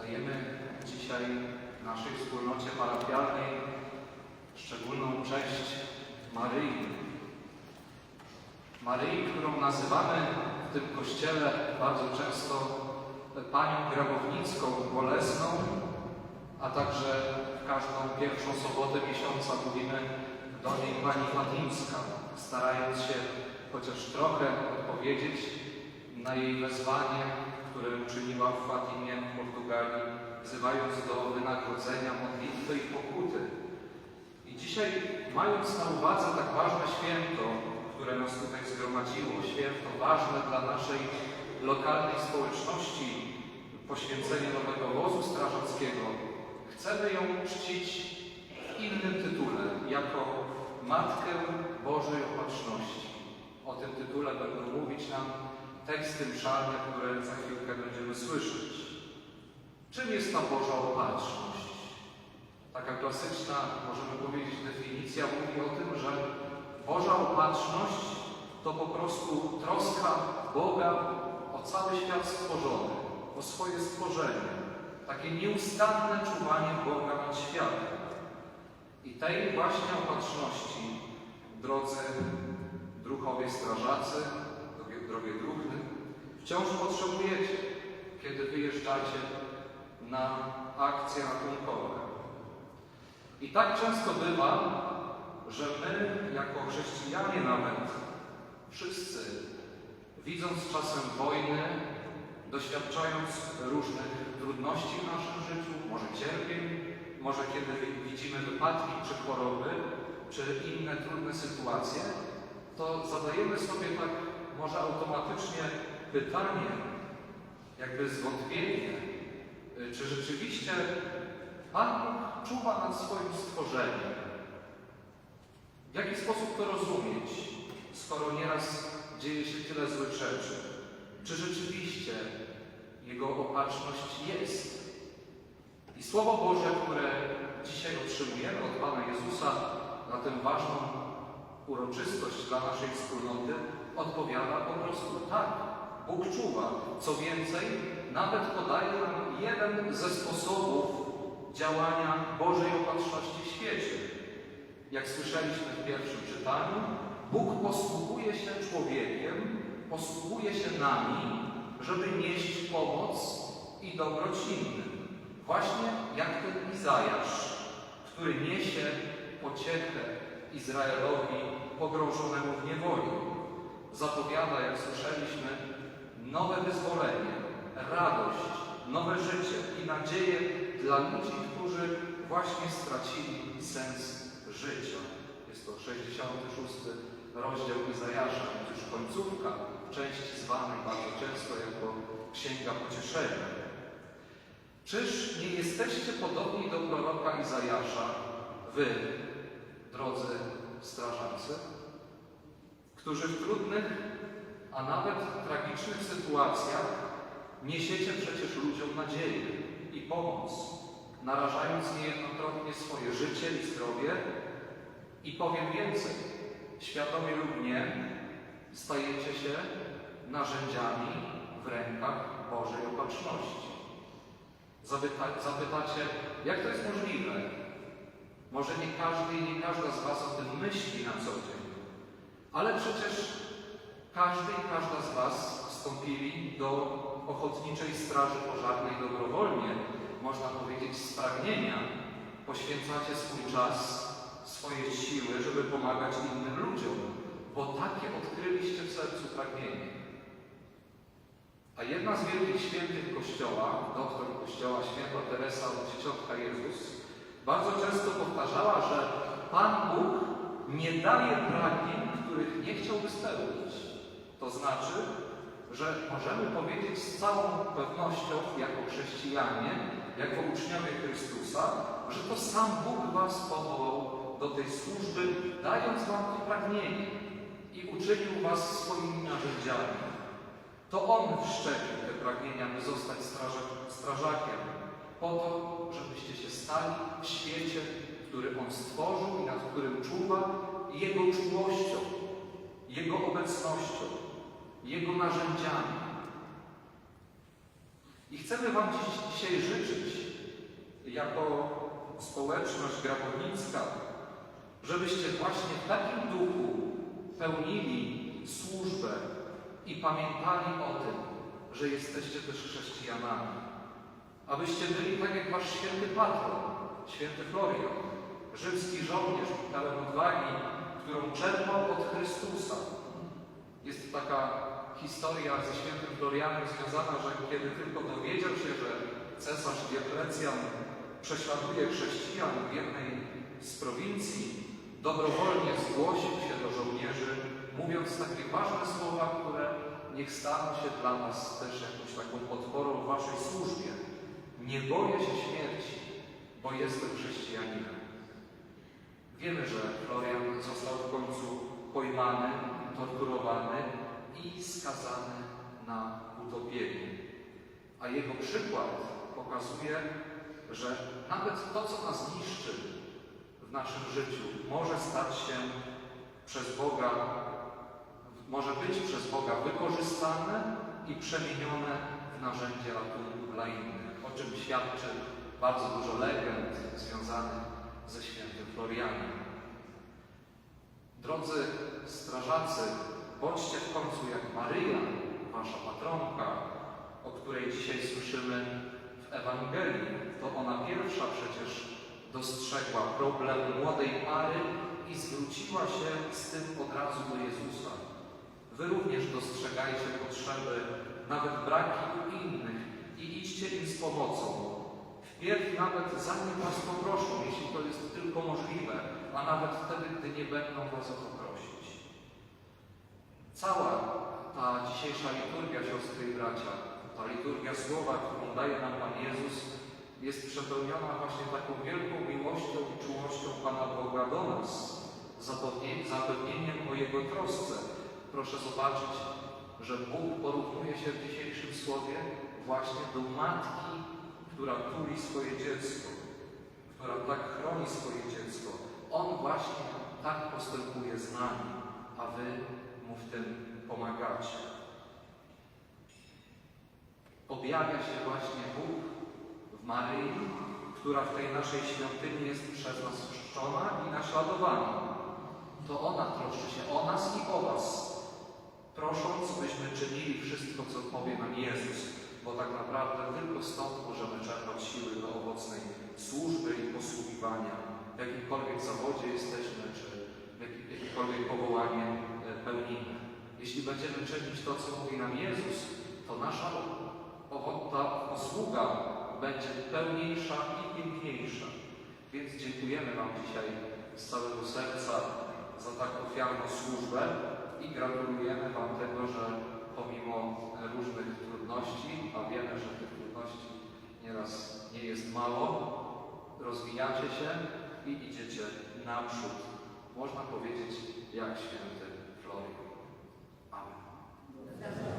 Oddajemy dzisiaj naszej wspólnocie parafialnej szczególną cześć Maryi. Maryi, którą nazywamy w tym kościele bardzo często Panią Grabownicką, Bolesną, a także w każdą pierwszą sobotę miesiąca mówimy do niej Pani Fatimska, starając się chociaż trochę odpowiedzieć na jej wezwanie, które uczyniła w Fatimie Portugalii, wzywając do wynagrodzenia modlitwy i pokuty. I dzisiaj, mając na uwadze tak ważne święto, które nas tutaj zgromadziło, święto ważne dla naszej lokalnej społeczności, poświęcenie nowego wozu strażackiego, chcemy ją czcić w innym tytule, jako Matkę Bożej Opatrzności. O tym tytule będą mówić nam teksty mszalne, które za chwilkę będziemy słyszeć. Czym jest ta Boża Opatrzność? Taka klasyczna, możemy powiedzieć, definicja mówi o tym, że Boża Opatrzność to po prostu troska Boga o cały świat stworzony, o swoje stworzenie. Takie nieustanne czuwanie Boga nad światem. I tej właśnie opatrzności, drodzy druhowie strażacy, drogie, drogie druhny, wciąż potrzebujecie, kiedy wyjeżdżacie na akcje ratunkowe. I tak często bywa, że my, jako chrześcijanie nawet, wszyscy, widząc czasem wojny, doświadczając różnych trudności w naszym życiu, może cierpień, może kiedy widzimy wypadki czy choroby, czy inne trudne sytuacje, to zadajemy sobie tak może automatycznie pytanie, jakby zwątpienie, czy rzeczywiście Pan Bóg czuwa nad swoim stworzeniem. W jaki sposób to rozumieć, skoro nieraz dzieje się tyle złych rzeczy? Czy rzeczywiście Jego opatrzność jest? I Słowo Boże, które dzisiaj otrzymujemy od Pana Jezusa na tę ważną uroczystość dla naszej wspólnoty, odpowiada po prostu tak. Bóg czuwa. Co więcej, nawet podaje nam jeden ze sposobów działania Bożej opatrzności w świecie. Jak słyszeliśmy w pierwszym czytaniu, Bóg posługuje się człowiekiem, posługuje się nami, żeby nieść pomoc i dobroć innym. Właśnie jak ten Izajasz, który niesie pociechę Izraelowi pogrążonemu w niewoli. Zapowiada, jak słyszeliśmy, nowe wyzwolenie, radość, nowe życie i nadzieję dla ludzi, którzy właśnie stracili sens życia. Jest to 66 rozdział Izajasza, już końcówka, części zwanej bardzo często jako Księga Pocieszenia. Czyż nie jesteście podobni do proroka Izajasza, wy, drodzy strażacy, którzy w trudnych, a nawet tragicznych sytuacjach niesiecie przecież ludziom nadzieję i pomoc, narażając niejednokrotnie swoje życie i zdrowie i powiem więcej, świadomie lub nie, stajecie się narzędziami w rękach Bożej Opatrzności. Zapyta, zapytacie, jak to jest możliwe? Może nie każdy i nie każda z Was o tym myśli na co dzień, ale przecież każdy i każda z Was wstąpili do Ochotniczej Straży Pożarnej dobrowolnie, można powiedzieć z pragnienia. Poświęcacie swój czas, swoje siły, żeby pomagać innym ludziom, bo takie odkryliście w sercu pragnienie. A jedna z wielkich świętych Kościoła, doktor Kościoła, święta Teresa Dzieciątka Jezus, bardzo często powtarzała, że Pan Bóg nie daje pragnień, których nie chciałby spełnić. To znaczy, że możemy powiedzieć z całą pewnością, jako chrześcijanie, jako uczniowie Chrystusa, że to sam Bóg Was powołał do tej służby, dając Wam to pragnienie i uczynił Was swoimi narzędziami. To On wszczepił te pragnienia, by zostać strażak, strażakiem, po to, żebyście się stali w świecie, który On stworzył i nad którym czuwa Jego czułością, Jego obecnością, Jego narzędziami. I chcemy Wam dziś, dzisiaj życzyć, jako społeczność grabownicka, żebyście właśnie w takim duchu pełnili służbę i pamiętali o tym, że jesteście też chrześcijanami. Abyście byli tak jak Wasz święty patron, święty Florian, rzymski żołnierz pełen odwagi, którą czerpał od Chrystusa. Jest taka historia ze świętym Florianem związana, że kiedy tylko dowiedział się, że cesarz Dioklecjan prześladuje chrześcijan w jednej z prowincji, dobrowolnie zgłosił się do żołnierzy, mówiąc takie ważne słowa, które niech staną się dla nas też jakąś taką podporą w Waszej służbie. Nie boję się śmierci, bo jestem chrześcijaninem. Wiemy, że Florian został w końcu pojmany, torturowany i skazany na utopienie. A jego przykład pokazuje, że nawet to, co nas niszczy w naszym życiu, może stać się przez Boga, może być przez Boga wykorzystane i przemienione w narzędzie ratunku dla innych, o czym świadczy bardzo dużo legend związanych ze świętym Florianem. Drodzy strażacy, bądźcie w końcu jak Maryja, wasza patronka, o której dzisiaj słyszymy w Ewangelii. To ona pierwsza przecież dostrzegła problem młodej pary i zwróciła się z tym od razu do Jezusa. Wy również dostrzegajcie potrzeby, nawet braki u innych i idźcie im z pomocą. Wpierw nawet zanim Was poproszą, jeśli to jest tylko możliwe, a nawet wtedy, gdy nie będą Was o to prosić. Cała ta dzisiejsza liturgia, siostry i bracia, ta liturgia słowa, którą daje nam Pan Jezus, jest przepełniona właśnie taką wielką miłością i czułością Pana Boga do nas, zapewnieniem, o Jego trosce. Proszę zobaczyć, że Bóg porównuje się w dzisiejszym słowie właśnie do matki, która tuli swoje dziecko, która tak chroni swoje dziecko. On właśnie tak postępuje z nami, a Wy Objawia się właśnie Bóg w Maryi, która w tej naszej świątyni jest przez nas czczona i naśladowana. To ona troszczy się o nas i o Was, prosząc, byśmy czynili wszystko, co powie nam Jezus, bo tak naprawdę tylko stąd możemy czerpać siły do owocnej służby i posługiwania. W jakimkolwiek zawodzie jesteśmy, czy jakiekolwiek powołanie e, pełnimy. Jeśli będziemy czynić to, co mówi nam Jezus, to nasza ta posługa będzie pełniejsza i piękniejsza. Więc dziękujemy Wam dzisiaj z całego serca za tak ofiarną służbę i gratulujemy Wam tego, że pomimo różnych trudności, a wiemy, że tych trudności nieraz nie jest mało, rozwijacie się i idziecie naprzód. Można powiedzieć, jak święty Florian. Gracias.